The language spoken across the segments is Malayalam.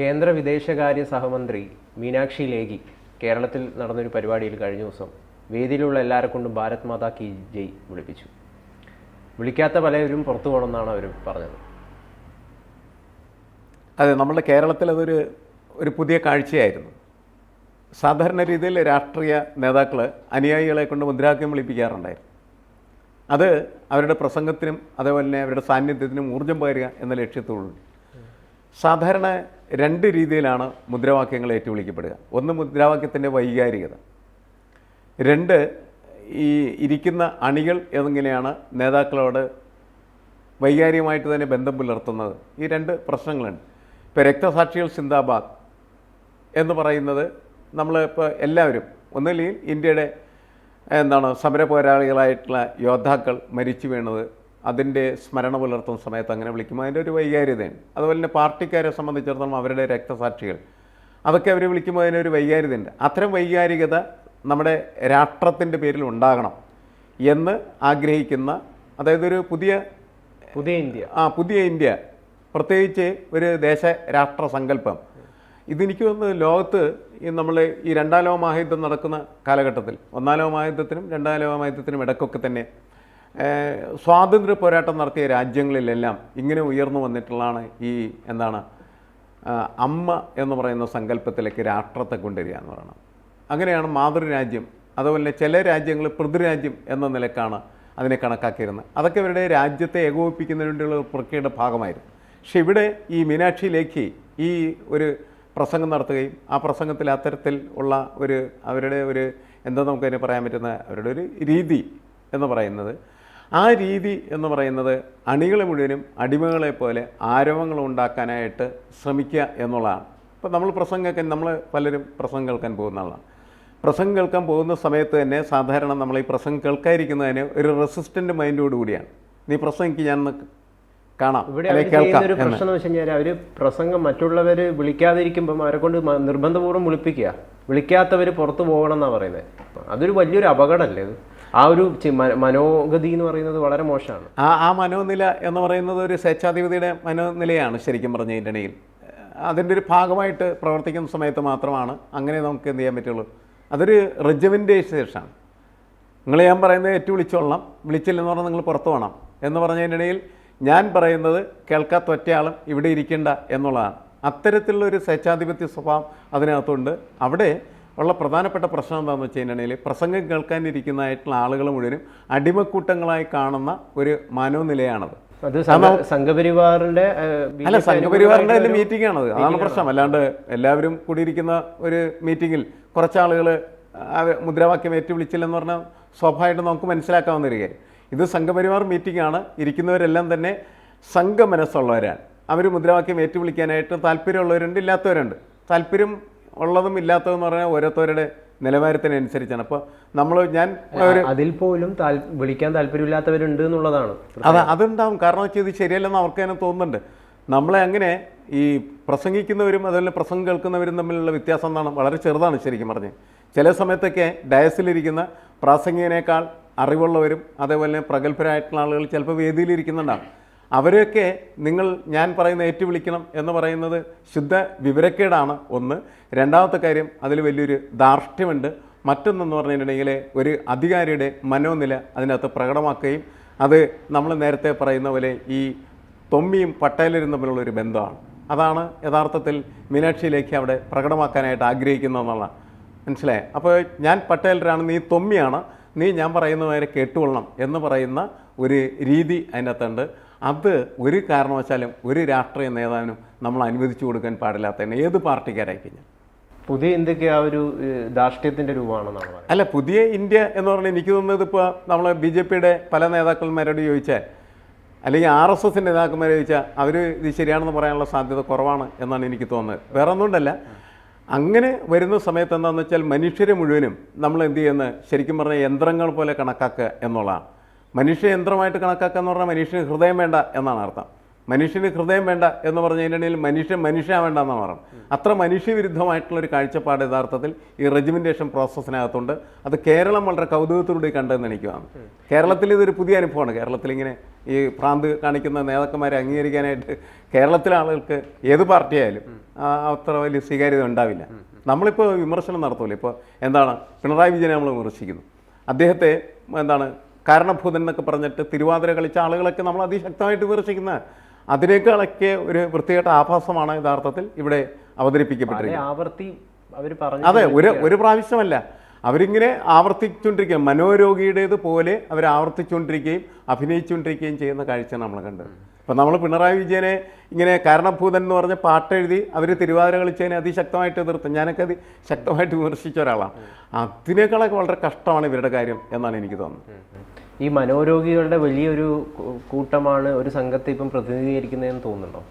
കേന്ദ്ര വിദേശകാര്യ സഹമന്ത്രി മീനാക്ഷി ലേഖി കേരളത്തിൽ നടന്നൊരു പരിപാടിയിൽ കഴിഞ്ഞ ദിവസം വേദിയിലുള്ള എല്ലാവരെ കൊണ്ടും ഭാരത് മാതാ കി ജയ് വിളിപ്പിച്ചു. വിളിക്കാത്ത പലരും പുറത്തു പോകണമെന്നാണ് അവർ പറഞ്ഞത്. അതെ നമ്മുടെ കേരളത്തിൽ അതൊരു ഒരു പുതിയ കാഴ്ചയായിരുന്നു. സാധാരണ രീതിയിൽ രാഷ്ട്രീയ നേതാക്കൾ അനുയായികളെ കൊണ്ട് മുദ്രാവാക്യം വിളിപ്പിക്കാറുണ്ടായിരുന്നു. അത് അവരുടെ പ്രസംഗത്തിനും അതേപോലെ തന്നെ അവരുടെ സാന്നിധ്യത്തിനും ഊർജം പകരുക എന്ന ലക്ഷ്യത്തോടുകൂടി. സാധാരണ രണ്ട് രീതിയിലാണ് മുദ്രാവാക്യങ്ങൾ ഏറ്റുവിളിക്കപ്പെടുക. ഒന്ന് മുദ്രാവാക്യത്തിന്റെ വൈകാരികത. രണ്ട് ഈ ഇരിക്കുന്ന അണികൾ എങ്ങനെയാണ് നേതാക്കളോട് വൈകാരികമായിട്ട് തന്നെ ബന്ധം പുലർത്തുന്നത്? ഈ രണ്ട് പ്രശ്നങ്ങളുണ്ട്. ഇപ്പോൾ രക്തസാക്ഷികൾ സിന്ദാബാദ് എന്ന് പറയുന്നത് നമ്മൾ ഇപ്പോൾ എല്ലാവരും ഒന്നുമില്ലെങ്കിൽ ഇന്ത്യയുടെ എന്താണ് സമര പോരാളികളായിട്ടുള്ള യോദ്ധാക്കൾ മരിച്ചു വീണത് അതിന്റെ സ്മരണ പുലർത്തുന്ന സമയത്ത് അങ്ങനെ വിളിക്കുമ്പോൾ അതിന്റെ ഒരു വൈകാര്യതയാണ് അതുപോലെ തന്നെ പാർട്ടിക്കാരെ സംബന്ധിച്ചിടത്തോളം അവരുടെ രക്തസാക്ഷികൾ. അതൊക്കെ അവർ വിളിക്കുമ്പോൾ അതിനൊരു വൈകാര്യതയുണ്ട് അത്തരം വൈകാരികത നമ്മുടെ രാഷ്ട്രത്തിന്റെ പേരിൽ ഉണ്ടാകണം എന്ന് ആഗ്രഹിക്കുന്ന അതായത് ഒരു പുതിയ പുതിയ ഇന്ത്യ. ആ പുതിയ ഇന്ത്യ. പ്രത്യേകിച്ച് ഒരു ദേശ രാഷ്ട്ര സങ്കല്പം. ഇതെനിക്ക് തോന്നുന്നു ലോകത്ത് ഈ നമ്മൾ ഈ രണ്ടാം ലോക മഹായുദ്ധം നടക്കുന്ന കാലഘട്ടത്തിൽ ഒന്നാം ലോക മഹായുദ്ധത്തിനും രണ്ടാം ലോക മഹായുദ്ധത്തിനും ഇടയ്ക്കൊക്കെ തന്നെ സ്വാതന്ത്ര്യ പോരാട്ടം നടത്തിയ രാജ്യങ്ങളിലെല്ലാം ഇങ്ങനെ ഉയർന്നു വന്നിട്ടുള്ളതാണ് ഈ എന്താണ് അമ്മ എന്ന് പറയുന്ന സങ്കല്പത്തിലേക്ക് രാഷ്ട്രത്തെ കൊണ്ടുവരിക എന്ന് പറയുന്നത് അങ്ങനെയാണ് മാതൃരാജ്യം അതുപോലെ ചില രാജ്യങ്ങൾ പൃഥ്വിരാജ്യം എന്ന നിലക്കാണ് അതിനെ കണക്കാക്കിയിരുന്നത്. അതൊക്കെ ഇവരുടെ രാജ്യത്തെ ഏകോപിപ്പിക്കുന്നതിന് വേണ്ടിയുള്ള ഒരു പ്രക്രിയയുടെ ഭാഗമായിരുന്നു. പക്ഷെ ഇവിടെ ഈ മീനാക്ഷി ലേഖി ഈ ഒരു പ്രസംഗം നടത്തുകയും ആ പ്രസംഗത്തിൽ അത്തരത്തിൽ ഉള്ള ഒരു അവരുടെ ഒരു എന്താ നമുക്കതിനെ പറയാൻ പറ്റുന്ന അവരുടെ ഒരു രീതി എന്ന് പറയുന്നത് ആ രീതി എന്ന് പറയുന്നത് അണികളെ മുഴുവനും അടിമകളെ പോലെ ആരവങ്ങൾ ഉണ്ടാക്കാനായിട്ട് ശ്രമിക്കുക എന്നുള്ളതാണ്. ഇപ്പോൾ നമ്മൾ പ്രസംഗം കേൾക്കാൻ നമ്മൾ പലരും പ്രസംഗം കേൾക്കാൻ പോകുന്ന ആളാണ്. പ്രസംഗം കേൾക്കാൻ പോകുന്ന സമയത്ത് തന്നെ സാധാരണ നമ്മൾ ഈ പ്രസംഗം കേൾക്കാതിരിക്കുന്നതിന് ഒരു റെസിസ്റ്റന്റ് മൈൻഡോട് കൂടിയാണ്. നീ പ്രസംഗിക്ക് ഞാൻ കാണാം ഇവിടെ അല്ലെങ്കിൽ കേൾക്കാം ഒരു പ്രശ്നം വെച്ച് കഴിഞ്ഞാൽ അവർ പ്രസംഗം മറ്റുള്ളവർ വിളിക്കാതിരിക്കുമ്പം അവരെ കൊണ്ട് നിർബന്ധപൂർവം വിളിപ്പിക്കുക. വിളിക്കാത്തവർ പുറത്തു പോകണം എന്നാണ് പറയുന്നത്. അതൊരു വലിയൊരു അപകടമല്ലേ ഇത്? ആ ഒരു മനോഗതി എന്ന് പറയുന്നത് വളരെ മോശമാണ്. ആ ആ മനോനില എന്ന് പറയുന്നത് ഒരു സ്വേച്ഛാധിപതിയുടെ മനോനിലയാണ് ശരിക്കും പറഞ്ഞു കഴിഞ്ഞിട്ടുണ്ടെങ്കിൽ അതിന്റെ ഒരു ഭാഗമായിട്ട് പ്രവർത്തിക്കുന്ന സമയത്ത് മാത്രമാണ് അങ്ങനെ നമുക്ക് എന്ത് ചെയ്യാൻ പറ്റുള്ളൂ. അതൊരു റെജിമെന്റേഷനാണ് നിങ്ങൾ ഞാൻ പറയുന്നത് ഏറ്റു വിളിച്ചോളണം. വിളിച്ചില്ലെന്ന് പറഞ്ഞാൽ നിങ്ങൾ പുറത്തു പോകണം എന്ന് പറഞ്ഞതിനിടയിൽ ഞാൻ പറയുന്നത് കേൾക്കാത്ത ഒറ്റയാളും ഇവിടെ ഇരിക്കേണ്ട എന്നുള്ളതാണ്. അത്തരത്തിലുള്ള ഒരു സ്വേച്ഛാധിപത്യ സ്വഭാവം അതിനകത്തുണ്ട്. അവിടെ ഉള്ള പ്രധാനപ്പെട്ട പ്രശ്നം എന്താണെന്ന് വെച്ച് കഴിഞ്ഞിട്ടുണ്ടെങ്കിൽ പ്രസംഗം കേൾക്കാനിരിക്കുന്നതായിട്ടുള്ള ആളുകൾ മുഴുവനും അടിമക്കൂട്ടങ്ങളായി കാണുന്ന ഒരു മനോനിലയാണത്. അത് സംഘ- സംഘപരിവാറിന്റെ അല്ല സംഘപരിവാറിന്റെ ഒരു- മീറ്റിംഗ് ആണത് അതാണ് പ്രശ്നം. അല്ലാണ്ട് എല്ലാവരും കൂടിയിരിക്കുന്ന ഒരു മീറ്റിങ്ങിൽ കുറച്ചാളുകൾ മുദ്രാവാക്യം ഏറ്റുവിളിച്ചില്ലെന്ന് പറഞ്ഞാൽ സ്വാഭാവികമായിട്ടും നമുക്ക് മനസ്സിലാക്കാവുന്ന ഒരു കാര്യം ഇത് സംഘപരിവാർ മീറ്റിംഗ് ആണ് ഇരിക്കുന്നവരെല്ലാം തന്നെ സംഘ മനസ്സുള്ളവരാണ് അവർ മുദ്രാവാക്യം ഏറ്റു ഏറ്റുവിളിക്കാനായിട്ട് താല്പര്യമുള്ളവരുണ്ട് ഇല്ലാത്തവരുണ്ട്. താല്പര്യം ഉള്ളതും ഇല്ലാത്തതെന്ന് പറഞ്ഞാൽ ഓരോരുത്തരുടെ നിലവാരത്തിനനുസരിച്ചാണ്. അപ്പോൾ നമ്മൾ ഞാൻ ഒരു അതിൽ പോലും വിളിക്കാൻ താല്പര്യമില്ലാത്തവരുണ്ട് എന്നുള്ളതാണ്. അത് അതുണ്ടാവും കാരണം വെച്ചാൽ ഇത് ശരിയല്ലെന്ന് അവർക്ക് തന്നെ തോന്നുന്നുണ്ട്. നമ്മളെ അങ്ങനെ ഈ പ്രസംഗിക്കുന്നവരും അതുപോലെ പ്രസംഗം കേൾക്കുന്നവരും തമ്മിലുള്ള വ്യത്യാസം എന്താണ്? വളരെ ചെറുതാണ് ശരിക്കും പറഞ്ഞ് ചില സമയത്തൊക്കെ ഡയസിലിരിക്കുന്ന പ്രാസംഗികനേക്കാൾ അറിവുള്ളവരും അതേപോലെ പ്രഗത്ഭരായിട്ടുള്ള ആളുകൾ ചിലപ്പോൾ വേദിയിലിരിക്കുന്നുണ്ടാവും. അവരെയൊക്കെ നിങ്ങൾ ഞാൻ പറയുന്ന ഏറ്റുവിളിക്കണം എന്ന് പറയുന്നത് ശുദ്ധ വിവരക്കേടാണ് ഒന്ന്. രണ്ടാമത്തെ കാര്യം അതിൽ വലിയൊരു ധാർഷ്ട്യമുണ്ട്. മറ്റൊന്നെന്ന് പറഞ്ഞിട്ടുണ്ടെങ്കിൽ ഒരു അധികാരിയുടെ മനോനില അതിനകത്ത് പ്രകടമാക്കുകയും അത് നമ്മൾ നേരത്തെ പറയുന്ന പോലെ ഈ തൊമ്മിയും പട്ടേലരും തമ്മിലുള്ള ഒരു ബന്ധമാണ്. അതാണ് യഥാർത്ഥത്തിൽ മീനാക്ഷി ലേഖി അവിടെ പ്രകടമാക്കാനായിട്ട് ആഗ്രഹിക്കുന്നതെന്നുള്ളതാണ് മനസ്സിലായേ? അപ്പോൾ ഞാൻ പട്ടേലരാണ് നീ തൊമ്മിയാണ്. നീ ഞാൻ പറയുന്നവരെ കേട്ടുകൊള്ളണം എന്ന് പറയുന്ന ഒരു രീതി അതിനകത്തുണ്ട്. അത് ഒരു കാരണവശാലും ഒരു രാഷ്ട്രീയ നേതാവിനും നമ്മൾ അനുവദിച്ചു കൊടുക്കാൻ പാടില്ലാത്തതാണ് ഏത് പാർട്ടിക്കാരായി കഴിഞ്ഞാൽ? പുതിയ ഇന്ത്യയ്ക്ക് ആ ഒരു ഏഹ്, ധാർഷ്ട്യത്തിന്റെ രൂപമാണെന്നാണ് അല്ല പുതിയ ഇന്ത്യ എന്ന് പറഞ്ഞാൽ എനിക്ക് തോന്നുന്നത് ഇപ്പോൾ നമ്മൾ ബി ജെ പിയുടെ പല നേതാക്കന്മാരോട് ചോദിച്ചാൽ അല്ലെങ്കിൽ ആർ എസ് എസിന്റെ നേതാക്കന്മാരെ ചോദിച്ചാൽ അവർ ഇത് ശരിയാണെന്ന് പറയാനുള്ള സാധ്യത കുറവാണ് എന്നാണ് എനിക്ക് തോന്നുന്നത്. വേറെ ഒന്നുകൊണ്ടല്ല അങ്ങനെ വരുന്ന സമയത്ത് എന്താണെന്ന് വെച്ചാൽ മനുഷ്യരെ മുഴുവനും നമ്മൾ എന്ത് ചെയ്യുന്നത് ശരിക്കും പറഞ്ഞാൽ യന്ത്രങ്ങൾ പോലെ കണക്കാക്കുക എന്നുള്ളതാണ്. മനുഷ്യ യന്ത്രമായിട്ട് കണക്കാക്കുക എന്ന് പറഞ്ഞാൽ മനുഷ്യന് ഹൃദയം വേണ്ട എന്നാണ് അർത്ഥം. മനുഷ്യന് ഹൃദയം വേണ്ട എന്ന് പറഞ്ഞതിനിടയിൽ മനുഷ്യൻ മനുഷ്യ വേണ്ട എന്നാണ് പറയുന്നത് അത്ര മനുഷ്യവിരുദ്ധമായിട്ടുള്ള ഒരു കാഴ്ചപ്പാട് യഥാർത്ഥത്തിൽ ഈ റെജിമെന്റേഷൻ പ്രോസസ്സിനകത്തുണ്ട്. അത് കേരളം വളരെ കൗതുകത്തോടെ കണ്ടെന്ന് എനിക്ക് തോന്നുന്നു. കേരളത്തിൽ ഇതൊരു പുതിയ അനുഭവമാണ്. കേരളത്തിൽ ഇങ്ങനെ ഈ ഭ്രാന്ത് കാണിക്കുന്ന നേതാക്കന്മാരെ അംഗീകരിക്കാനായിട്ട് കേരളത്തിലെ ആളുകൾക്ക് ഏത് പാർട്ടിയായാലും അത്ര വലിയ സ്വീകാര്യത ഉണ്ടാവില്ല. നമ്മളിപ്പോൾ വിമർശനം നടത്തൂലേ. ഇപ്പോൾ എന്താണ് പിണറായി വിജയനെ നമ്മൾ വിമർശിക്കുന്നു. അദ്ദേഹത്തെ എന്താണ് കാരണഭൂതൻ എന്നൊക്കെ പറഞ്ഞിട്ട് തിരുവാതിര കളിച്ച ആളുകളൊക്കെ നമ്മൾ അതിശക്തമായിട്ട് വിമർശിക്കുന്ന അതിനേക്കാളൊക്കെ ഒരു വൃത്തികെട്ട ആഭാസമാണ് യഥാർത്ഥത്തിൽ ഇവിടെ അവതരിപ്പിക്കപ്പെട്ടിരിക്കുന്നത്. പല ആവർത്തി അവർ പറഞ്ഞു അതെ ഒരു ഒരു പ്രാവശ്യമല്ല. അവരിങ്ങനെ ആവർത്തിച്ചുകൊണ്ടിരിക്കുക. മനോരോഗിയുടേത് പോലെ അവർ ആവർത്തിച്ചുകൊണ്ടിരിക്കുകയും അഭിനയിച്ചുകൊണ്ടിരിക്കുകയും ചെയ്യുന്ന കാഴ്ച നമ്മൾ കണ്ടത് അപ്പം നമ്മൾ പിണറായി വിജയനെ ഇങ്ങനെ കാരണഭൂതൻ എന്ന് പറഞ്ഞ പാട്ടെഴുതി അവർ തിരുവാതിര കളിച്ചതിനെ അതിശക്തമായിട്ട് എതിർത്ത്. ഞാനൊക്കെ അത് ശക്തമായിട്ട് വിമർശിച്ച ഒരാളാണ് അതിനേക്കാളൊക്കെ വളരെ കഷ്ടമാണ് ഇവരുടെ കാര്യം എന്നാണ് എനിക്ക് തോന്നുന്നത്. ഈ മനോരോഗികളുടെ വലിയൊരു കൂട്ടമാണ് ഒരു സംഘത്തെ ഇപ്പം പ്രതിനിധീകരിക്കുന്നതെന്ന് തോന്നുന്നുണ്ടോ?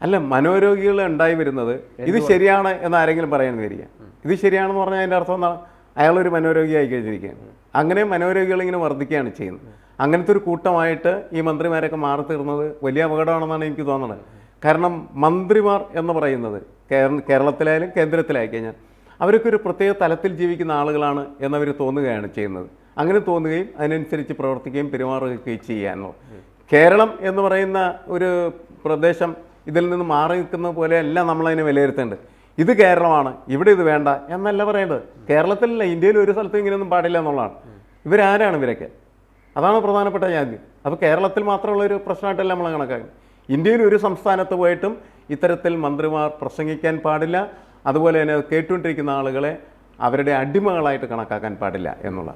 അല്ല മനോരോഗികൾ ഉണ്ടായി വരുന്നത് ഇത് ശരിയാണ് എന്ന് ആരെങ്കിലും പറയാൻ വരിക ഇത് ശരിയാണെന്ന് പറഞ്ഞാൽ അതിന്റെ അർത്ഥം എന്താണ്? അയാളൊരു മനോരോഗിയായി കഴിഞ്ഞിരിക്കുകയാണ്. അങ്ങനെ മനോരോഗികൾ ഇങ്ങനെ വർദ്ധിക്കുകയാണ് ചെയ്യുന്നത്. അങ്ങനത്തെ ഒരു കൂട്ടമായിട്ട് ഈ മന്ത്രിമാരൊക്കെ മാറി തീർന്നത് വലിയ അപകടമാണെന്നാണ് എനിക്ക് തോന്നുന്നത്. കാരണം മന്ത്രിമാർ എന്ന് പറയുന്നത് കേര- കേരളത്തിലായാലും കേന്ദ്രത്തിലായി കഴിഞ്ഞാൽ അവരൊക്കെ ഒരു പ്രത്യേക തലത്തിൽ ജീവിക്കുന്ന ആളുകളാണ് എന്നവർ തോന്നുകയാണ് ചെയ്യുന്നത്. അങ്ങനെ തോന്നുകയും അതിനനുസരിച്ച് പ്രവർത്തിക്കുകയും പെരുമാറുകയും ചെയ്യാനുള്ളത് കേരളം എന്ന് പറയുന്ന ഒരു പ്രദേശം ഇതിൽ നിന്ന് മാറി നിൽക്കുന്ന പോലെയല്ല നമ്മളതിനെ വിലയിരുത്തേണ്ടത്. ഇത് കേരളമാണ് ഇവിടെ ഇത് വേണ്ട എന്നല്ല പറയേണ്ടത്. കേരളത്തിലല്ല ഇന്ത്യയിൽ ഒരു സ്ഥലത്തും ഇങ്ങനെയൊന്നും പാടില്ല എന്നുള്ളതാണ്. ഇവരാരാണ് ഇവരൊക്കെ? അതാണ് പ്രധാനപ്പെട്ട ചോദ്യം അപ്പോൾ കേരളത്തിൽ മാത്രമുള്ള ഒരു പ്രശ്നമായിട്ടല്ല നമ്മൾ കണക്കാക്കുന്നത് ഇന്ത്യയിൽ ഒരു സംസ്ഥാനത്ത് പോയിട്ടും ഇത്തരത്തിൽ മന്ത്രിമാർ പ്രസംഗിക്കാൻ പാടില്ല. അതുപോലെ തന്നെ കേട്ടുകൊണ്ടിരിക്കുന്ന ആളുകളെ അവരുടെ അടിമകളായിട്ട് കണക്കാക്കാൻ പാടില്ല എന്നുള്ള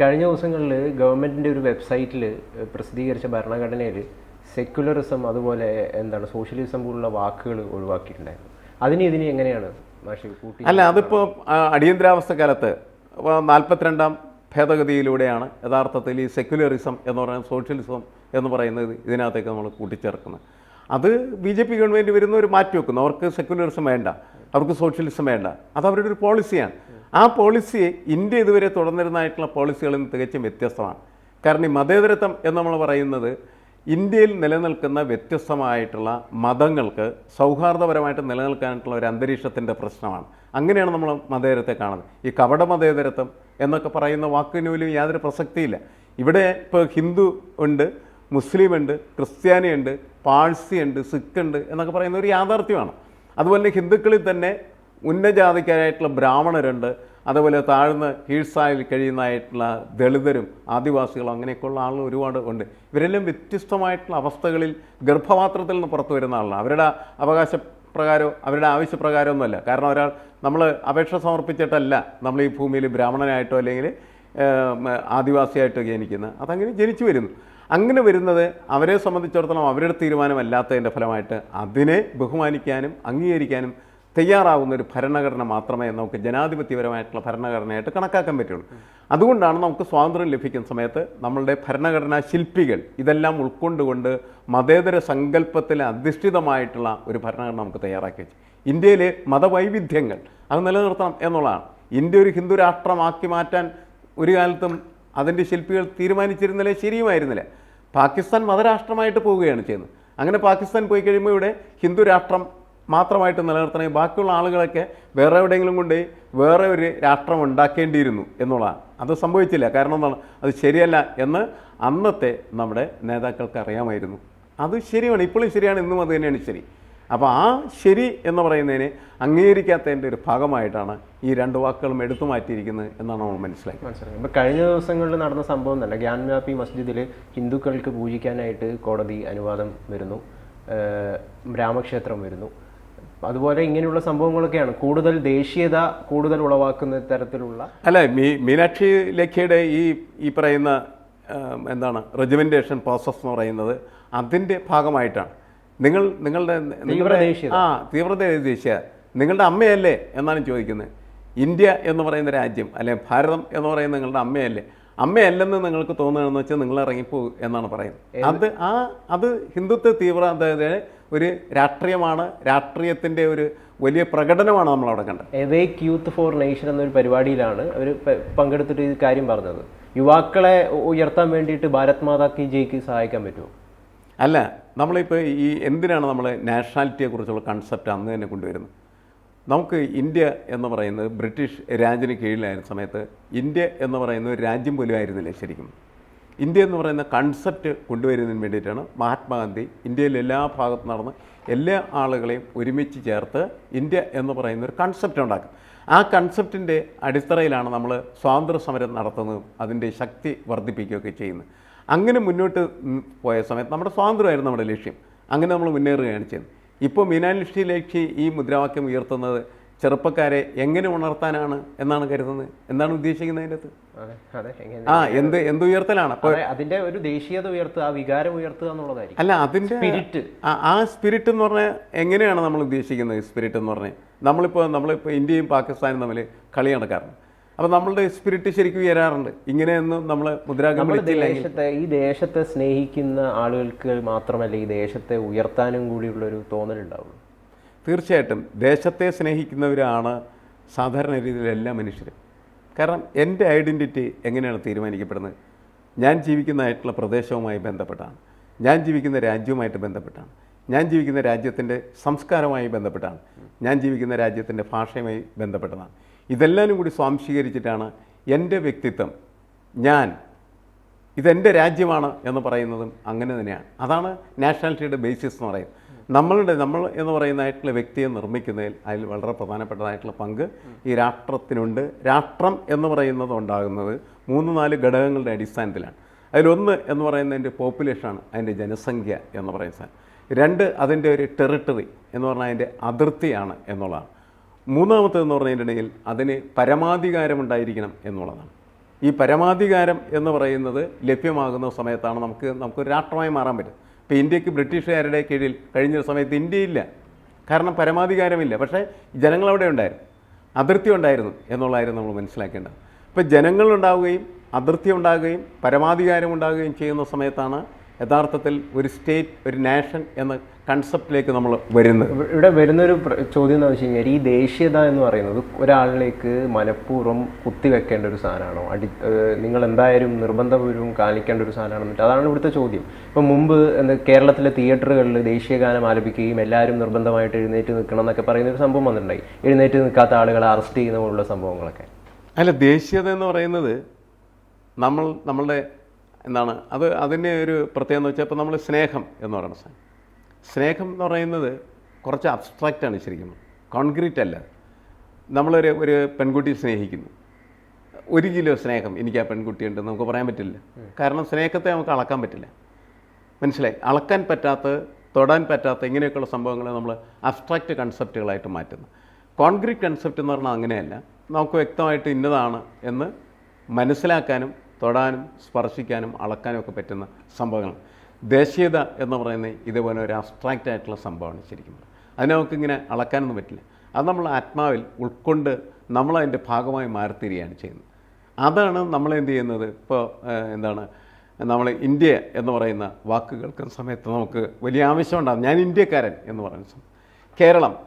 കഴിഞ്ഞ ദിവസങ്ങളിൽ ഗവൺമെന്റിന്റെ ഒരു വെബ്സൈറ്റിൽ പ്രസിദ്ധീകരിച്ച ഭരണഘടനയിൽ സെക്യുലറിസം അതുപോലെ എന്താണ് സോഷ്യലിസം പോലുള്ള വാക്കുകൾ ഒഴിവാക്കിയിട്ടുണ്ടായിരുന്നു. അതിന് ഇതിന് എങ്ങനെയാണ് മാഷി കൂട്ടി അല്ല അതിപ്പോൾ അടിയന്തരാവസ്ഥ കാലത്ത് നാൽപ്പത്തിരണ്ടാം ഭേദഗതിയിലൂടെയാണ് യഥാർത്ഥത്തിൽ ഈ സെക്യുലറിസം എന്ന് പറയുന്ന സോഷ്യലിസം എന്ന് പറയുന്നത് ഇതിനകത്തേക്ക് നമ്മൾ കൂട്ടിച്ചേർക്കുന്നത്. അത് ബി ജെ പി ഗവൺമെന്റ് വരുന്ന ഒരു മാറ്റി വെക്കുന്നു. അവർക്ക് സെക്യുലറിസം വേണ്ട അവർക്ക് സോഷ്യലിസം വേണ്ട. അത് അവരുടെ ഒരു പോളിസിയാണ്. ആ പോളിസി ഇന്ത്യ ഇതുവരെ തുടർന്നിരുന്നതായിട്ടുള്ള പോളിസികളിൽ നിന്ന് തികച്ചും വ്യത്യസ്തമാണ്. കാരണം ഈ മതേതരത്വം എന്ന് നമ്മൾ പറയുന്നത് ഇന്ത്യയിൽ നിലനിൽക്കുന്ന വ്യത്യസ്തമായിട്ടുള്ള മതങ്ങൾക്ക് സൗഹാർദ്ദപരമായിട്ട് നിലനിൽക്കാനായിട്ടുള്ള ഒരു അന്തരീക്ഷത്തിന്റെ പ്രശ്നമാണ്. അങ്ങനെയാണ് നമ്മൾ മതേതരത്തെ കാണുന്നത്. ഈ കവട മതേതരത്വം എന്നൊക്കെ പറയുന്ന വാക്കിന് പോലും യാതൊരു പ്രസക്തിയില്ല. ഇവിടെ ഇപ്പോൾ ഹിന്ദു ഉണ്ട് മുസ്ലിം ഉണ്ട് ക്രിസ്ത്യാനി ഉണ്ട് പാഴ്സി ഉണ്ട് സിഖ് ഉണ്ട് എന്നൊക്കെ പറയുന്ന ഒരു യാഥാർത്ഥ്യമാണ്. അതുപോലെ ഹിന്ദുക്കളിൽ തന്നെ ഉന്നജാതിക്കാരായിട്ടുള്ള ബ്രാഹ്മണരുണ്ട് അതുപോലെ താഴ്ന്ന കീഴ്സായിൽ കഴിയുന്നതായിട്ടുള്ള ദളിതരും ആദിവാസികളും അങ്ങനെയൊക്കെയുള്ള ആളുകൾ ഒരുപാട് ഉണ്ട്. ഇവരെല്ലാം വ്യത്യസ്തമായിട്ടുള്ള അവസ്ഥകളിൽ ഗർഭപാത്രത്തിൽ നിന്ന് പുറത്തു വരുന്ന ആളാണ്. അവരുടെ അവകാശ പ്രകാരമോ അവരുടെ ആവശ്യപ്രകാരമൊന്നുമല്ല. കാരണം ഒരാൾ നമ്മൾ അപേക്ഷ സമർപ്പിച്ചിട്ടല്ല നമ്മൾ ഈ ഭൂമിയിൽ ബ്രാഹ്മണനായിട്ടോ അല്ലെങ്കിൽ ആദിവാസിയായിട്ടോ ജനിക്കുന്നത്. അതങ്ങനെ ജനിച്ചു വരുന്നു. അങ്ങനെ വരുന്നത് അവരെ സംബന്ധിച്ചിടത്തോളം അവരുടെ തീരുമാനമല്ലാത്തതിന്റെ ഫലമായിട്ട് അതിനെ ബഹുമാനിക്കാനും അംഗീകരിക്കാനും തയ്യാറാവുന്ന ഒരു ഭരണഘടന മാത്രമേ നമുക്ക് ജനാധിപത്യപരമായിട്ടുള്ള ഭരണഘടനയായിട്ട് കണക്കാക്കാൻ പറ്റുള്ളൂ. അതുകൊണ്ടാണ് നമുക്ക് സ്വാതന്ത്ര്യം ലഭിക്കുന്ന സമയത്ത് നമ്മളുടെ ഭരണഘടനാ ശില്പികൾ ഇതെല്ലാം ഉൾക്കൊണ്ടുകൊണ്ട് മതേതര സങ്കല്പത്തിൽ അധിഷ്ഠിതമായിട്ടുള്ള ഒരു ഭരണഘടന നമുക്ക് തയ്യാറാക്കി വെച്ചു. ഇന്ത്യയിലെ മതവൈവിധ്യങ്ങൾ അത് നിലനിർത്തണം എന്നുള്ളതാണ്. ഇന്ത്യ ഒരു ഹിന്ദു രാഷ്ട്രമാക്കി മാറ്റാൻ ഒരു കാലത്തും അതിന്റെ ശില്പികൾ തീരുമാനിച്ചിരുന്നില്ല ശരിയുമായിരുന്നില്ല. പാകിസ്ഥാൻ മതരാഷ്ട്രമായിട്ട് പോവുകയാണ് ചെയ്യുന്നത്. അങ്ങനെ പാകിസ്ഥാൻ പോയി കഴിയുമ്പോൾ ഇവിടെ ഹിന്ദു രാഷ്ട്രം മാത്രമായിട്ട് നിലനിർത്തണേ. ബാക്കിയുള്ള ആളുകളൊക്കെ വേറെ എവിടെയെങ്കിലും കൊണ്ട് വേറെ ഒരു രാഷ്ട്രം ഉണ്ടാക്കേണ്ടിയിരുന്നു എന്നുള്ളതാണ്. അത് സംഭവിച്ചില്ല. കാരണം എന്താണ്? അത് ശരിയല്ല എന്ന് അന്നത്തെ നമ്മുടെ നേതാക്കൾക്ക് അറിയാമായിരുന്നു. അത് ശരിയാണ്. ഇപ്പോഴും ശരിയാണ്. ഇന്നും അത് തന്നെയാണ് ശരി. അപ്പോൾ ആ ശരി എന്ന് പറയുന്നതിനെ അംഗീകരിക്കാത്തതിന്റെ ഒരു ഭാഗമായിട്ടാണ് ഈ രണ്ട് വാക്കുകളും എടുത്തു മാറ്റിയിരിക്കുന്നത് എന്നാണ് നമ്മൾ മനസ്സിലാക്കി മനസ്സിലായി. ഇപ്പം കഴിഞ്ഞ ദിവസങ്ങളിൽ നടന്ന സംഭവം തന്നെ ഗ്യാൻവ്യാപി മസ്ജിദിൽ ഹിന്ദുക്കൾക്ക് പൂജിക്കാനായിട്ട് കോടതി അനുവാദം വരുന്നു. രാമക്ഷേത്രം വരുന്നു. അതുപോലെ ഇങ്ങനെയുള്ള സംഭവങ്ങളൊക്കെയാണ്. കൂടുതൽ ദേശീയത കൂടുതൽ ഉളവാക്കുന്ന തരത്തിലുള്ള അല്ല മീ മീനാക്ഷി ലേഖയുടെ ഈ ഈ പറയുന്ന എന്താണ് റെജിമെന്റേഷൻ പ്രോസസ് എന്ന് പറയുന്നത് അതിന്റെ ഭാഗമായിട്ടാണ്. നിങ്ങൾ നിങ്ങളുടെ. ആ തീവ്രത ദേശീയ നിങ്ങളുടെ അമ്മയല്ലേ എന്നാണ് ചോദിക്കുന്നത്. ഇന്ത്യ എന്ന് പറയുന്ന രാജ്യം അല്ലെ ഭാരതം എന്ന് പറയുന്ന നിങ്ങളുടെ അമ്മയല്ലേ. അമ്മയല്ലെന്ന് നിങ്ങൾക്ക് തോന്നുകയാണെന്ന് വെച്ചാൽ നിങ്ങൾ ഇറങ്ങിപ്പോ എന്നാണ് പറയുന്നത്. അത് ആ അത് ഹിന്ദുത്വ തീവ്രതയുടെ ഒരു രാഷ്ട്രീയമാണ് രാഷ്ട്രീയത്തിന്റെ ഒരു വലിയ പ്രകടനമാണ് നമ്മൾ അവിടെ കണ്ടത് എവേക്ക് യൂത്ത് ഫോർ നേഷൻ എന്നൊരു പരിപാടിയിലാണ് അവർ പങ്കെടുത്തിട്ട് ഈ കാര്യം പറഞ്ഞത്. യുവാക്കളെ ഉയർത്താൻ വേണ്ടിയിട്ട് ഭാരത് മാതാ കി ജയ്ക്ക് സഹായിക്കാൻ പറ്റുമോ? അല്ല നമ്മളിപ്പോൾ ഈ എന്തിനാണ് നമ്മൾ നാഷണാലിറ്റിയെക്കുറിച്ചുള്ള കൺസെപ്റ്റ് അന്ന് തന്നെ കൊണ്ടുവരുന്നത്? നമുക്ക് ഇന്ത്യ എന്ന് പറയുന്നത് ബ്രിട്ടീഷ് രാജിന് കീഴിലായിരുന്ന സമയത്ത് ഇന്ത്യ എന്ന് പറയുന്ന ഒരു രാജ്യം പോലും ആയിരുന്നില്ല ശരിക്കും. ഇന്ത്യ എന്ന് പറയുന്ന കൺസെപ്റ്റ് കൊണ്ടുവരുന്നതിന് വേണ്ടിയിട്ടാണ് മഹാത്മാഗാന്ധി ഇന്ത്യയിലെ എല്ലാ ഭാഗത്തു നടന്ന് എല്ലാ ആളുകളെയും ഒരുമിച്ച് ചേർത്ത് ഇന്ത്യ എന്ന് പറയുന്ന ഒരു കൺസെപ്റ്റ് ഉണ്ടാക്കും. ആ കൺസെപ്റ്റിന്റെ അടിത്തറയിലാണ് നമ്മൾ സ്വാതന്ത്ര്യ സമരം നടത്തുന്നതും അതിന്റെ ശക്തി വർദ്ധിപ്പിക്കുകയൊക്കെ ചെയ്യുന്നത്. അങ്ങനെ മുന്നോട്ട് പോയ സമയത്ത് നമ്മുടെ സ്വാതന്ത്ര്യമായിരുന്നു നമ്മുടെ ലക്ഷ്യം. അങ്ങനെ നമ്മൾ മുന്നേറുകയാണ് ചെയ്യുന്നത്. ഇപ്പോൾ മീനാലിഷ്ടിയിലേക്ക് ഈ മുദ്രാവാക്യം ഉയർത്തുന്നത് ചെറുപ്പക്കാരെ എങ്ങനെ ഉണർത്താനാണ് എന്നാണ് കരുതുന്നത്? എന്താണ് ഉദ്ദേശിക്കുന്നത് അതിന്റെ അകത്ത്? ആ എന്ത് എന്ത് ഉയർത്തലാണ്? അതിന്റെ ഒരു ദേശീയത ഉയർത്തുക ആ വികാരം ഉയർത്തുക എന്നുള്ളതായിരിക്കും. അല്ല അതിന്റെ സ്പിരിറ്റ് ആ- ആ സ്പിരിറ്റ് എന്ന് പറഞ്ഞാൽ എങ്ങനെയാണ് നമ്മൾ ഉദ്ദേശിക്കുന്നത് സ്പിരിറ്റ് എന്ന് പറഞ്ഞാൽ? നമ്മളിപ്പോൾ നമ്മളിപ്പോൾ ഇന്ത്യയും പാകിസ്ഥാനും തമ്മിൽ കളി നടക്കാറുണ്ട്. അപ്പോൾ നമ്മളുടെ സ്പിരിറ്റ് ശരിക്കും ഉയരാറുണ്ട്. ഇങ്ങനെയൊന്നും നമ്മൾ ദേശത്തെ ഈ ദേശത്തെ സ്നേഹിക്കുന്ന ആളുകൾക്ക് മാത്രമല്ല ഈ ദേശത്തെ ഉയർത്താനും കൂടിയുള്ള ഒരു തോന്നലുണ്ടാവുള്ളൂ. തീർച്ചയായിട്ടും ദേശത്തെ സ്നേഹിക്കുന്നവരാണ് സാധാരണ രീതിയിൽ എല്ലാ മനുഷ്യരും. കാരണം എന്റെ ഐഡന്റിറ്റി എങ്ങനെയാണ് തീരുമാനിക്കപ്പെടുന്നത്? ഞാൻ ജീവിക്കുന്നതായിട്ടുള്ള പ്രദേശവുമായി ബന്ധപ്പെട്ടാണ്. ഞാൻ ജീവിക്കുന്ന രാജ്യവുമായിട്ട് ബന്ധപ്പെട്ടാണ്. ഞാൻ ജീവിക്കുന്ന രാജ്യത്തിന്റെ സംസ്കാരവുമായി ബന്ധപ്പെട്ടാണ്. ഞാൻ ജീവിക്കുന്ന രാജ്യത്തിന്റെ ഭാഷയുമായി ബന്ധപ്പെട്ടതാണ്. ഇതെല്ലാം കൂടി സ്വാംശീകരിച്ചിട്ടാണ് എന്റെ വ്യക്തിത്വം ഞാൻ ഇതെന്റെ രാജ്യമാണ് എന്ന് പറയുന്നതും അങ്ങനെ തന്നെയാണ്. അതാണ് നാഷണാലിറ്റിയുടെ ബേസിസ് എന്ന് പറയുന്നത്. നമ്മളുടെ നമ്മൾ എന്ന് പറയുന്നതായിട്ടുള്ള വ്യക്തിയെ നിർമ്മിക്കുന്നതിൽ അതിൽ വളരെ പ്രധാനപ്പെട്ടതായിട്ടുള്ള പങ്ക് ഈ രാഷ്ട്രത്തിനുണ്ട്. രാഷ്ട്രം എന്ന് പറയുന്നത് ഉണ്ടാകുന്നത് മൂന്ന് നാല് ഘടകങ്ങളുടെ അടിസ്ഥാനത്തിലാണ്. അതിലൊന്ന് എന്ന് പറയുന്നതിന്റെ പോപ്പുലേഷനാണ് അതിന്റെ ജനസംഖ്യ എന്ന് പറയുന്ന സാധനം രണ്ട് അതിന്റെ ഒരു ടെറിട്ടറി എന്ന് പറഞ്ഞാൽ അതിന്റെ അതിർത്തിയാണ് എന്നുള്ളതാണ്. മൂന്നാമത്തേതെന്ന് പറഞ്ഞിട്ടുണ്ടെങ്കിൽ അതിന് പരമാധികാരം ഉണ്ടായിരിക്കണം എന്നുള്ളതാണ്. ഈ പരമാധികാരം എന്ന് പറയുന്നത് ലഭ്യമാകുന്ന സമയത്താണ് നമുക്ക് നമുക്കൊരു രാഷ്ട്രമായി മാറാൻ പറ്റും. ഇന്ത്യയ്ക്ക് ബ്രിട്ടീഷുകാരുടെ കീഴിൽ കഴിഞ്ഞ സമയത്ത് ഇന്ത്യയില്ല. കാരണം പരമാധികാരമില്ല. പക്ഷേ ജനങ്ങളവിടെ ഉണ്ടായിരുന്നു. അതിർത്തി ഉണ്ടായിരുന്നു എന്നുള്ളതായിരുന്നു നമ്മൾ മനസ്സിലാക്കേണ്ടത് ഇപ്പോൾ ജനങ്ങളുണ്ടാവുകയും അതിർത്തി ഉണ്ടാകുകയും പരമാധികാരം ഉണ്ടാകുകയും ചെയ്യുന്ന സമയത്താണ് യഥാർത്ഥത്തിൽ ഒരു സ്റ്റേറ്റ് ഒരു നാഷൻ എന്ന കൺസെപ്റ്റിലേക്ക് നമ്മൾ വരുന്നത്. ഇവിടെ വരുന്നൊരു ചോദ്യം എന്ന് വെച്ച് കഴിഞ്ഞാൽ ഈ ദേശീയത എന്ന് പറയുന്നത് ഒരാളിലേക്ക് മനഃപൂർവം കുത്തിവെക്കേണ്ട ഒരു സാധനമാണോ? അടി നിങ്ങൾ എന്തായാലും നിർബന്ധപൂർവം കാണിക്കേണ്ട ഒരു സാധനമാണെന്ന് അതാണ് ഇവിടുത്തെ ചോദ്യം. ഇപ്പം മുമ്പ് എന്താ കേരളത്തിലെ തിയേറ്ററുകളിൽ ദേശീയ ഗാനം ആലപിക്കുകയും എല്ലാവരും നിർബന്ധമായിട്ട് എഴുന്നേറ്റ് നിൽക്കണം എന്നൊക്കെ പറയുന്ന ഒരു സംഭവം വന്നിട്ടുണ്ടായി. എഴുന്നേറ്റ് നിൽക്കാത്ത ആളുകളെ അറസ്റ്റ് ചെയ്യുന്ന പോലുള്ള സംഭവങ്ങളൊക്കെ. അല്ല ദേശീയത എന്ന് പറയുന്നത് നമ്മൾ നമ്മളുടെ എന്താണ്? അത് അതിന്റെ ഒരു പ്രത്യേകത എന്ന് വെച്ചാൽ ഇപ്പോൾ നമ്മൾ സ്നേഹം എന്ന് പറയുന്ന സാധനം. സ്നേഹം എന്ന് പറയുന്നത് കുറച്ച് അബ്സ്ട്രാക്റ്റ് ആണ് ശരിക്കും. കോൺക്രീറ്റ് അല്ല. നമ്മളൊരു ഒരു പെൺകുട്ടിയെ സ്നേഹിക്കുന്നു. ഒരു കിലോ സ്നേഹം എനിക്ക് ആ പെൺകുട്ടിയുണ്ട് നമുക്ക് പറയാൻ പറ്റില്ല. കാരണം സ്നേഹത്തെ നമുക്ക് അളക്കാൻ പറ്റില്ല. മനസ്സിലായി? അളക്കാൻ പറ്റാത്ത തൊടാൻ പറ്റാത്ത ഇങ്ങനെയൊക്കെയുള്ള സംഭവങ്ങളെ നമ്മൾ അബ്സ്ട്രാക്റ്റ് കൺസെപ്റ്റുകളായിട്ട് മാറ്റുന്നു. കോൺക്രീറ്റ് കൺസെപ്റ്റ് എന്ന് പറഞ്ഞാൽ അങ്ങനെയല്ല. നമുക്ക് വ്യക്തമായിട്ട് ഇന്നതാണ് എന്ന് മനസ്സിലാക്കാനും തൊടാനും സ്പർശിക്കാനും അളക്കാനും ഒക്കെ പറ്റുന്ന സംഭവങ്ങൾ. ദേശീയത എന്ന് പറയുന്നത് ഇതേപോലെ ഒരു അബ്സ്ട്രാക്റ്റ് ആയിട്ടുള്ള സംഭവമാണ് ശരിക്കും അതിനെ നമുക്കിങ്ങനെ അളക്കാനൊന്നും പറ്റില്ല. അത് നമ്മൾ ആത്മാവിൽ ഉൾക്കൊണ്ട് നമ്മളതിന്റെ ഭാഗമായി മാറിത്തീരുകയാണ് ചെയ്യുന്നത്. അതാണ് നമ്മൾ എന്ത് ചെയ്യുന്നത്? ഇപ്പോൾ എന്താണ്? നമ്മൾ ഇന്ത്യ എന്ന് പറയുന്ന വാക്ക് കേൾക്കുന്ന സമയത്ത് നമുക്ക് വലിയ ആവശ്യമുണ്ടാകും ഞാൻ ഇന്ത്യക്കാരൻ എന്ന് പറയുന്ന കേരളം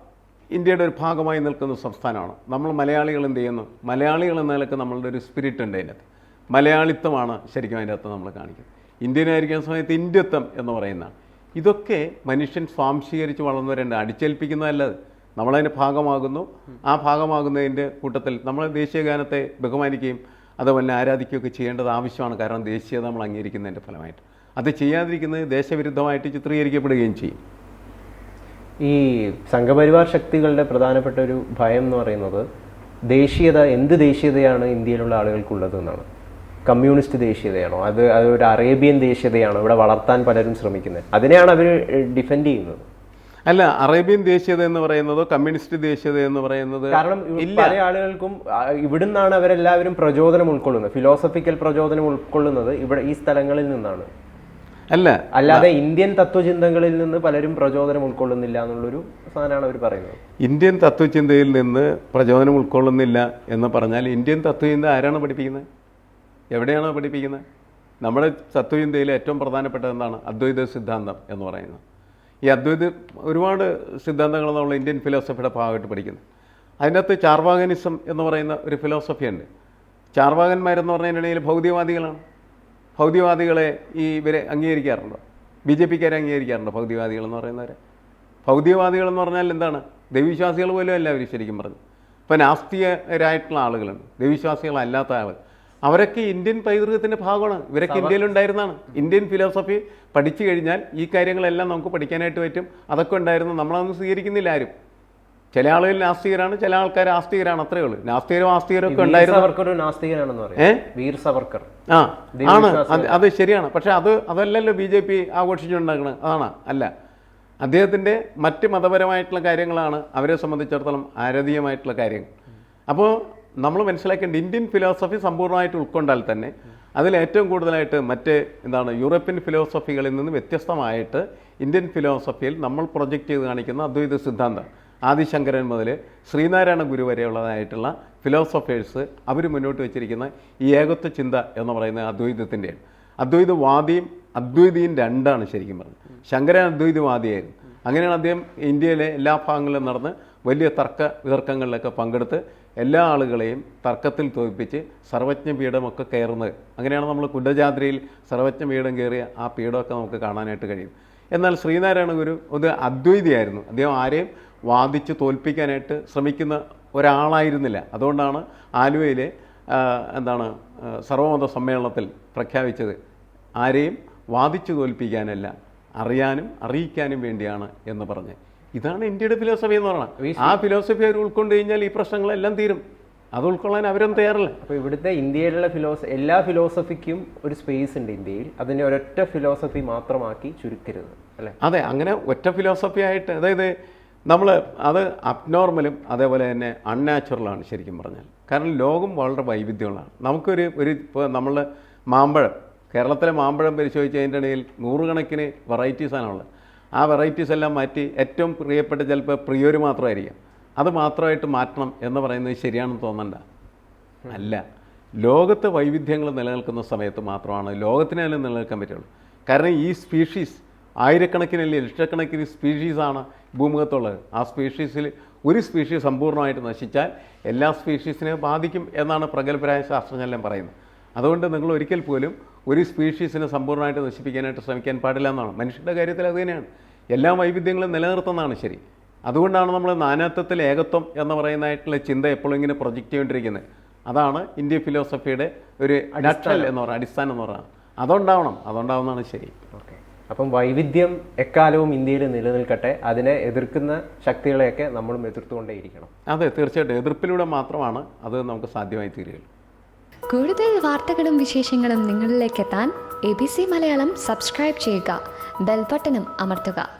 ഇന്ത്യയുടെ ഒരു ഭാഗമായി നിൽക്കുന്ന സംസ്ഥാനമാണ്. നമ്മൾ മലയാളികൾ എന്ത് ചെയ്യുന്നു? മലയാളികൾ എന്ന നമ്മളുടെ ഒരു സ്പിരിറ്റ് ഉണ്ട് അതിനകത്ത്. മലയാളിത്വമാണ് ശരിക്കും അതിന്റെ അകത്ത് നമ്മൾ കാണിക്കുന്നത്. ഇന്ത്യനായിരിക്കുന്ന സമയത്ത് ഇന്ത്യത്വം എന്ന് പറയുന്നതാണ്. ഇതൊക്കെ മനുഷ്യൻ സ്വാംശീകരിച്ച് വളർന്നു അടിച്ചേൽപ്പിക്കുന്നതല്ല നമ്മളതിന്റെ ഭാഗമാകുന്നു. ആ ഭാഗമാകുന്നതിന്റെ കൂട്ടത്തിൽ നമ്മൾ ദേശീയ ഗാനത്തെ ബഹുമാനിക്കുകയും അതുപോലെ ആരാധിക്കുകയൊക്കെ ചെയ്യേണ്ടത് ആവശ്യമാണ്. കാരണം ദേശീയത നമ്മൾ അംഗീകരിക്കുന്നതിന്റെ ഫലമായിട്ട്. അത് ചെയ്യാതിരിക്കുന്നത് ദേശവിരുദ്ധമായിട്ട് ചിത്രീകരിക്കപ്പെടുകയും ചെയ്യും. ഈ സംഘപരിവാർ ശക്തികളുടെ പ്രധാനപ്പെട്ട ഒരു ഭയം എന്ന് പറയുന്നത് ദേശീയത എന്ത് ദേശീയതയാണ് ഇന്ത്യയിലുള്ള ആളുകൾക്കുള്ളത് എന്നാണ്. കമ്മ്യൂണിസ്റ്റ് ദേശീയതയാണോ? അത് അത് ഒരു അറേബ്യൻ ദേശീയതയാണോ? ഇവിടെ വളർത്താൻ പലരും ശ്രമിക്കുന്നത്. അതിനെയാണ് അവർ ഡിഫെൻഡ് ചെയ്യുന്നത്. അല്ല അറേബ്യൻ ദേശീയത എന്ന് പറയുന്നതോ കമ്മ്യൂണിസ്റ്റ് ദേശീയത എന്ന് പറയുന്നത് കാരണം പല ആളുകൾക്കും ഇവിടുന്നാണ് അവരെല്ലാവരും പ്രചോദനം ഉൾക്കൊള്ളുന്നത്. ഫിലോസഫിക്കൽ പ്രചോദനം ഉൾക്കൊള്ളുന്നത് ഇവിടെ ഈ സ്ഥലങ്ങളിൽ നിന്നാണ്. അല്ല. അല്ലാതെ ഇന്ത്യൻ തത്വചിന്തകളിൽ നിന്ന് പലരും പ്രചോദനം ഉൾക്കൊള്ളുന്നില്ല എന്നുള്ളൊരു സാധനമാണ് അവർ പറയുന്നത്. ഇന്ത്യൻ തത്വചിന്തയിൽ നിന്ന് പ്രചോദനം ഉൾക്കൊള്ളുന്നില്ല എന്ന് പറഞ്ഞാൽ ഇന്ത്യൻ തത്വചിന്ത ആരാണ് പഠിപ്പിക്കുന്നത്? എവിടെയാണ് പഠിപ്പിക്കുന്നത്? നമ്മുടെ തത്വചിന്തയിലെ ഏറ്റവും പ്രധാനപ്പെട്ടത് എന്താണ്? അദ്വൈത സിദ്ധാന്തം എന്ന് പറയുന്നത്. ഈ അദ്വൈത ഒരുപാട് സിദ്ധാന്തങ്ങൾ നമ്മൾ ഇന്ത്യൻ ഫിലോസഫിയുടെ ഭാഗമായിട്ട് പഠിക്കുന്നു. അതിനകത്ത് ചാർവാഗനിസം എന്ന് പറയുന്ന ഒരു ഫിലോസഫി ഉണ്ട് ചാർവാകന്മാരെന്ന് പറഞ്ഞിട്ടുണ്ടെങ്കിൽ ഭൗതികവാദികളാണ്. ഭൗതികവാദികളെ ഈ ഇവരെ അംഗീകരിക്കാറുണ്ടോ? ബി ജെ പിക്കാരെ അംഗീകരിക്കാറുണ്ടോ ഭൗതികവാദികൾ എന്ന് പറയുന്നവരെ? ഭൗതികവാദികളെന്ന് പറഞ്ഞാൽ എന്താണ്? ദൈവവിശ്വാസികൾ പോലും അല്ല അവർ ശരിക്കും പറഞ്ഞു ഇപ്പം നാസ്തികരായിട്ടുള്ള ആളുകളുണ്ട്. ദൈവവിശ്വാസികളല്ലാത്ത ആളുകൾ അവരൊക്കെ ഇന്ത്യൻ പൈതൃകത്തിന്റെ ഭാഗമാണ്. ഇവരൊക്കെ ഇന്ത്യയിൽ ഉണ്ടായിരുന്നതാണ്. ഇന്ത്യൻ ഫിലോസഫി പഠിച്ചു കഴിഞ്ഞാൽ ഈ കാര്യങ്ങളെല്ലാം നമുക്ക് പഠിക്കാനായിട്ട് പറ്റും. അതൊക്കെ ഉണ്ടായിരുന്നു. നമ്മളതൊന്നും സ്വീകരിക്കുന്നില്ല ആരും. ചില ആളുകൾ നാസ്തികരാണ് ചില ആൾക്കാർ ആസ്തികരാണ്. അത്രേ ഉള്ളൂ. നാസ്തികരും ആസ്തികരും ഒക്കെ ഉണ്ടായിരുന്നു വീർ സവർക്കർ. ആ ആണ്. അത് അത് ശരിയാണ്. പക്ഷെ അത് അതല്ലല്ലോ ബി ജെ പി ആഘോഷിച്ചുണ്ടാക്കുന്നത് അതാണ്. അല്ല. അദ്ദേഹത്തിന്റെ മറ്റ് മതപരമായിട്ടുള്ള കാര്യങ്ങളാണ് അവരെ സംബന്ധിച്ചിടത്തോളം ആരതീയമായിട്ടുള്ള കാര്യങ്ങൾ. അപ്പോൾ നമ്മൾ മനസ്സിലാക്കേണ്ട ഇന്ത്യൻ ഫിലോസഫി സമ്പൂർണമായിട്ട് ഉൾക്കൊണ്ടാൽ തന്നെ അതിൽ ഏറ്റവും കൂടുതലായിട്ട് മറ്റ് എന്താണ് യൂറോപ്യൻ ഫിലോസഫികളിൽ നിന്ന് വ്യത്യസ്തമായിട്ട് ഇന്ത്യൻ ഫിലോസഫിയിൽ നമ്മൾ പ്രൊജക്റ്റ് ചെയ്ത് കാണിക്കുന്ന അദ്വൈത സിദ്ധാന്തം. ആദിശങ്കരൻ മുതൽ ശ്രീനാരായണ ഗുരു വരെയുള്ളതായിട്ടുള്ള ഫിലോസഫേഴ്സ് അവർ മുന്നോട്ട് വെച്ചിരിക്കുന്ന ഈ ഏകത്വ ചിന്ത എന്ന് പറയുന്ന അദ്വൈതത്തിന്റെയാണ് അദ്വൈതവാദിയും അദ്വൈതിയും രണ്ടാണ് ശരിക്കും പറഞ്ഞത്. ശങ്കരൻ അദ്വൈതവാദിയായിരുന്നു. അങ്ങനെയാണ് അദ്ദേഹം ഇന്ത്യയിലെ എല്ലാ ഭാഗങ്ങളിലും നടന്ന് വലിയ തർക്ക വിതർക്കങ്ങളിലൊക്കെ പങ്കെടുത്ത് എല്ലാ ആളുകളെയും തർക്കത്തിൽ തോൽപ്പിച്ച് സർവജ്ഞ പീഠമൊക്കെ കയറുന്നത്. അങ്ങനെയാണ് നമ്മൾ കുണ്ടജാദ്രിയിൽ സർവജ്ഞ പീഠം കയറിയ ആ പീഠമൊക്കെ നമുക്ക് കാണാനായിട്ട് കഴിയും. എന്നാൽ ശ്രീനാരായണ ഗുരു ഒരു അദ്വൈതിയായിരുന്നു. അദ്ദേഹം ആരെയും വാദിച്ച് തോൽപ്പിക്കാനായിട്ട് ശ്രമിക്കുന്ന ഒരാളായിരുന്നില്ല. അതുകൊണ്ടാണ് ആലുവയിലെ എന്താണ് സർവമത സമ്മേളനത്തിൽ പ്രഖ്യാപിച്ചത്. ആരെയും വാദിച്ചു തോൽപ്പിക്കാനല്ല അറിയാനും അറിയിക്കാനും വേണ്ടിയാണ് എന്ന് പറഞ്ഞ്. ഇതാണ് ഇന്ത്യയുടെ ഫിലോസഫി എന്ന് പറയുന്നത് ആ ഫിലോസഫി അവർ ഉൾക്കൊണ്ട് കഴിഞ്ഞാൽ ഈ പ്രശ്നങ്ങളെല്ലാം തീരും. അത് ഉൾക്കൊള്ളാൻ അവരും തയ്യാറില്ല. അപ്പൊ ഇവിടുത്തെ ഇന്ത്യയിലുള്ള ഫിലോസ എല്ലാ ഫിലോസഫിക്കും ഒരു സ്പേസ് ഉണ്ട് ഇന്ത്യയിൽ. അതിനെ ഒരൊറ്റ ഫിലോസഫി മാത്രമാക്കി ചുരുക്കരുത് അല്ലെ? അതെ അങ്ങനെ ഒറ്റ ഫിലോസഫി ആയിട്ട് അതായത് നമ്മൾ അത് അബ്നോർമലും അതേപോലെ തന്നെ അൺനാച്ചുറലാണ് ശരിക്കും പറഞ്ഞാൽ. കാരണം ലോകം വളരെ വൈവിധ്യമുള്ളതാണ്. നമുക്കൊരു ഒരു ഇപ്പോൾ നമ്മൾ മാമ്പഴം കേരളത്തിലെ മാമ്പഴം പരിശോധിച്ച് അതിന്റെ ഇടയിൽ നൂറുകണക്കിന് വെറൈറ്റീസാണ് ഉള്ളത് ആ വെറൈറ്റീസ് എല്ലാം മാറ്റി ഏറ്റവും പ്രിയപ്പെട്ട ചിലപ്പോൾ പ്രിയൊരു മാത്രമായിരിക്കാം അത് മാത്രമായിട്ട് മാറ്റണം എന്ന് പറയുന്നത് ശരിയാണെന്ന് തോന്നണ്ട. അല്ല. ലോകത്ത് വൈവിധ്യങ്ങൾ നിലനിൽക്കുന്ന സമയത്ത് മാത്രമാണ് ലോകത്തിനെ തന്നെ നിലനിൽക്കാൻ പറ്റുള്ളൂ. കാരണം ഈ സ്പീഷീസ് ആയിരക്കണക്കിന് അല്ലെങ്കിൽ ലക്ഷക്കണക്കിന് സ്പീഷീസാണ് ഭൂമുഖത്തുള്ളത്. ആ സ്പീഷീസിൽ ഒരു സ്പീഷീസ് സമ്പൂർണമായിട്ട് നശിച്ചാൽ എല്ലാ സ്പീഷീസിനെ ബാധിക്കും എന്നാണ് പ്രഗത്ഭരായ ശാസ്ത്രജ്ഞരെല്ലാം പറയുന്നത്. അതുകൊണ്ട് നിങ്ങൾ ഒരിക്കൽ പോലും ഒരു സ്പീഷീസിനെ സമ്പൂർണമായിട്ട് നശിപ്പിക്കാനായിട്ട് ശ്രമിക്കാൻ പാടില്ല എന്നാണ്. മനുഷ്യരുടെ കാര്യത്തിൽ അത് തന്നെയാണ്. എല്ലാ വൈവിധ്യങ്ങളും നിലനിർത്തുന്നതാണ് ശരി. അതുകൊണ്ടാണ് നമ്മൾ നാനാത്വത്തിൽ ഏകത്വം എന്ന് പറയുന്നതായിട്ടുള്ള ചിന്ത എപ്പോഴും ഇങ്ങനെ പ്രൊജക്റ്റ് ചെയ്തുകൊണ്ടിരിക്കുന്നത്. അതാണ് ഇന്ത്യൻ ഫിലോസഫിയുടെ ഒരു അടിസ്ഥാനം. എന്ന് പറയുന്നത് അടിസ്ഥാനം എന്ന് പറയുന്നത്. അതുണ്ടാവണം അതുണ്ടാവുന്നതാണ് ശരി. ഓക്കെ. അപ്പം വൈവിധ്യം എക്കാലവും ഇന്ത്യയിൽ നിലനിൽക്കട്ടെ അതിനെ എതിർക്കുന്ന ശക്തികളെയൊക്കെ നമ്മളും എതിർത്തുകൊണ്ടേയിരിക്കണം. അതെ തീർച്ചയായിട്ടും. എതിർപ്പിലൂടെ മാത്രമാണ് അത് നമുക്ക് സാധ്യമായി തീരുകയുള്ളൂ. കൂടുതൽ വാർത്തകളും വിശേഷങ്ങളും നിങ്ങളിലേക്ക് എത്താൻ A B C Malayalam subscribe ചെയ്യുക ബെൽബട്ടനും അമർത്തുക.